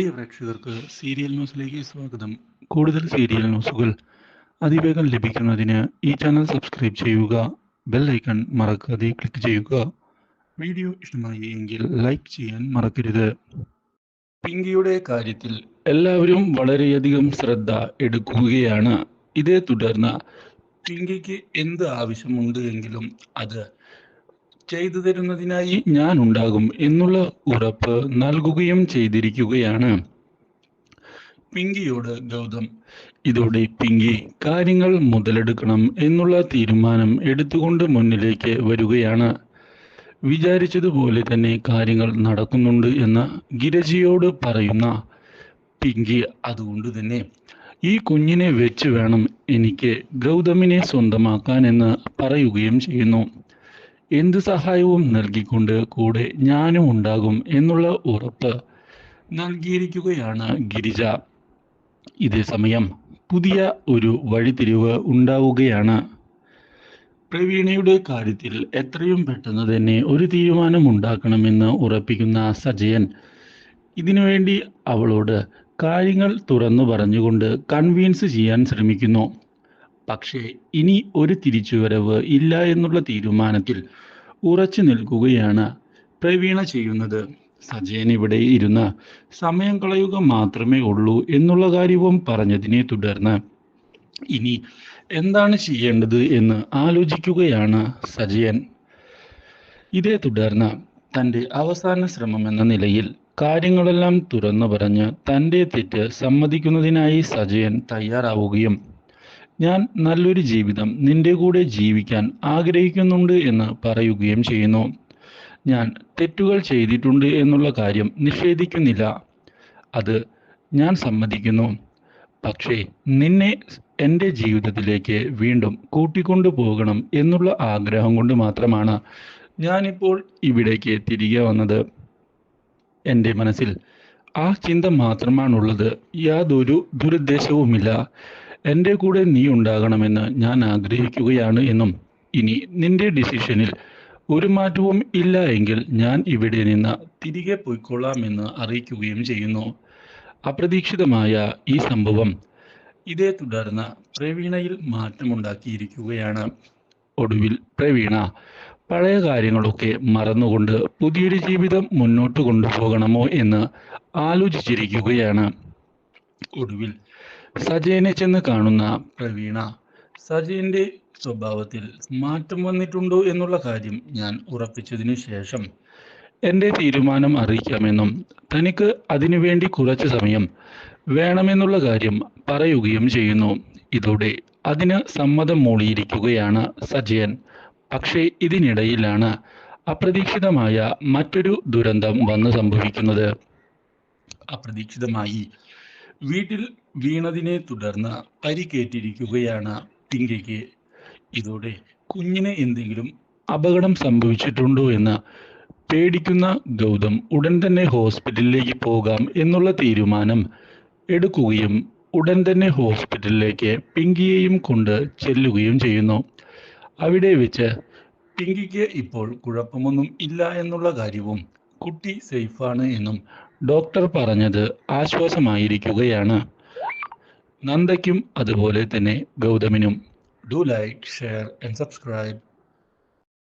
പ്രിയ പ്രേക്ഷകർക്ക് സീരിയൽ ന്യൂസിലേക്ക് സ്വാഗതം. കൂടുതൽ സീരിയൽ ന്യൂസുകൾ അതിവേഗം ലഭിക്കുന്നതിന് ഈ ചാനൽ സബ്സ്ക്രൈബ് ചെയ്യുക ബെൽ ഐക്കൺ മറക്കാതെ ക്ലിക്ക് ചെയ്യുക. വീഡിയോ ഇഷ്ടമായി എങ്കിൽ ലൈക്ക് ചെയ്യാൻ മറക്കരുത്. പിങ്കിയുടെ കാര്യത്തിൽ എല്ലാവരും വളരെയധികം ശ്രദ്ധ എടുക്കുകയാണ്. ഇതേ തുടർന്ന് പിങ്കിക്ക് എന്ത് ആവശ്യമുണ്ട് എങ്കിലും അത് ചെയ്തു തരുന്നതിനായി ഞാൻ ഉണ്ടാകും എന്നുള്ള ഉറപ്പ് നൽകുകയും ചെയ്തിരിക്കുകയാണ്. പിങ്കിയോട് ഗൗതം ഇതോടെ പിങ്കി കാര്യങ്ങൾ മുതലെടുക്കണം എന്നുള്ള തീരുമാനം എടുത്തുകൊണ്ട് മുന്നിലേക്ക് വരികയാണ്. വിചാരിച്ചതുപോലെ തന്നെ കാര്യങ്ങൾ നടക്കുന്നുണ്ട് എന്ന് ഗിരജിയോട് പറയുന്ന പിങ്കി അതുകൊണ്ട് തന്നെ ഈ കുഞ്ഞിനെ വെച്ച് വേണം എനിക്ക് ഗൗതമിനെ സ്വന്തമാക്കാൻ എന്ന് പറയുകയും ചെയ്യുന്നു. എന്ത് സഹായവും നൽകിക്കൊണ്ട് കൂടെ ഞാനും ഉണ്ടാകും എന്നുള്ള ഉറപ്പ് നൽകിയിരിക്കുകയാണ് ഗിരിജ. ഇതേ സമയം പുതിയ ഒരു വഴിത്തിരിവ് ഉണ്ടാവുകയാണ്. പ്രവീണയുടെ കാര്യത്തിൽ എത്രയും പെട്ടെന്ന് തന്നെ ഒരു തീരുമാനം ഉണ്ടാക്കണമെന്ന് ഉറപ്പിക്കുന്ന സജയൻ ഇതിനുവേണ്ടി അവളോട് കാര്യങ്ങൾ തുറന്നു പറഞ്ഞുകൊണ്ട് കൺവീൻസ് ചെയ്യാൻ ശ്രമിക്കുന്നു. പക്ഷേ ഇനി ഒരു തിരിച്ചുവരവ് ഇല്ല എന്നുള്ള തീരുമാനത്തിൽ ഉറച്ചു നിൽക്കുകയാണ് പ്രവീണ ചെയ്യുന്നത്. സജയൻ ഇവിടെ ഇരുന്ന് സമയം കളയുക മാത്രമേ ഉള്ളൂ എന്നുള്ള കാര്യവും പറഞ്ഞതിനെ തുടർന്ന് ഇനി എന്താണ് ചെയ്യേണ്ടത്? എന്ന് ആലോചിക്കുകയാണ് സജയൻ. ഇതേ തുടർന്ന് തന്റെ അവസാന ശ്രമം എന്ന നിലയിൽ കാര്യങ്ങളെല്ലാം തുറന്നു പറഞ്ഞ് തന്റെ തെറ്റ് സമ്മതിക്കുന്നതിനായി സജയൻ തയ്യാറാവുകയും ഞാൻ നല്ലൊരു ജീവിതം നിന്റെ കൂടെ ജീവിക്കാൻ ആഗ്രഹിക്കുന്നുണ്ട് എന്ന് പറയുകയും ചെയ്യുന്നു. ഞാൻ തെറ്റുകൾ ചെയ്തിട്ടുണ്ട് എന്നുള്ള കാര്യം നിഷേധിക്കുന്നില്ല. അത് ഞാൻ സമ്മതിക്കുന്നു. പക്ഷേ നിന്നെ എന്റെ ജീവിതത്തിലേക്ക് വീണ്ടും കൂട്ടിക്കൊണ്ടു പോകണം എന്നുള്ള ആഗ്രഹം കൊണ്ട് മാത്രമാണ് ഞാനിപ്പോൾ ഇവിടേക്ക് തിരികെ വന്നത്. എന്റെ മനസ്സിൽ ആ ചിന്ത മാത്രമാണുള്ളത്. യാതൊരു ദുരുദ്ദേശവുമില്ല. എന്റെ കൂടെ നീ ഉണ്ടാകണമെന്ന് ഞാൻ ആഗ്രഹിക്കുകയാണ് എന്നും ഇനി നിന്റെ ഡിസിഷനിൽ ഒരു മാറ്റവും ഇല്ല എങ്കിൽ ഞാൻ ഇവിടെ നിന്ന് തിരികെ പോയിക്കൊള്ളാമെന്ന് അറിയിക്കുകയും ചെയ്യുന്നു. അപ്രതീക്ഷിതമായ ഈ സംഭവം ഇതേ തുടർന്ന് പ്രവീണയിൽ മാറ്റമുണ്ടാക്കിയിരിക്കുകയാണ്. ഒടുവിൽ പ്രവീണ പഴയ കാര്യങ്ങളൊക്കെ മറന്നുകൊണ്ട് പുതിയൊരു ജീവിതം മുന്നോട്ട് കൊണ്ടുപോകണമോ എന്ന് ആലോചിച്ചിരിക്കുകയാണ്. ഒടുവിൽ സജയനെ ചെന്ന് കാണുന്ന പ്രവീണ സജയന്റെ സ്വഭാവത്തിൽ മാറ്റം വന്നിട്ടുണ്ടോ എന്നുള്ള കാര്യം ഞാൻ ഉറപ്പിച്ചതിനു ശേഷം എന്റെ തീരുമാനം അറിയിക്കാമെന്നും തനിക്ക് അതിനുവേണ്ടി കുറച്ച് സമയം വേണമെന്നുള്ള കാര്യം പറയുകയും ചെയ്യുന്നു. ഇതോടെ അതിന് സമ്മതം മൂളിയിരിക്കുകയാണ് സജയൻ. പക്ഷേ ഇതിനിടയിലാണ് അപ്രതീക്ഷിതമായ മറ്റൊരു ദുരന്തം വന്ന് സംഭവിക്കുന്നത്. അപ്രതീക്ഷിതമായി വീട്ടിൽ വീണതിനെ തുടർന്ന് പരിക്കേറ്റിരിക്കുകയാണ് പിങ്കിക്ക്. ഇതോടെ കുഞ്ഞിന് എന്തെങ്കിലും അപകടം സംഭവിച്ചിട്ടുണ്ടോ എന്ന് പേടിക്കുന്ന ഗൗതം ഉടൻ തന്നെ ഹോസ്പിറ്റലിലേക്ക് പോകാം എന്നുള്ള തീരുമാനം എടുക്കുകയും ഉടൻ തന്നെ ഹോസ്പിറ്റലിലേക്ക് പിങ്കിയെയും കൊണ്ട് ചെല്ലുകയും ചെയ്യുന്നു. അവിടെ വെച്ച് പിങ്കിക്ക് ഇപ്പോൾ കുഴപ്പമൊന്നും ഇല്ല എന്നുള്ള കാര്യവും കുട്ടി സേഫാണ് എന്നും ഡോക്ടർ പറഞ്ഞത് ആശ്വാസമായിരിക്കുകയാണ്. നന്ദയ്ക്കും അതുപോലെ തന്നെ ഗൗതമിനും. Do like share and subscribe.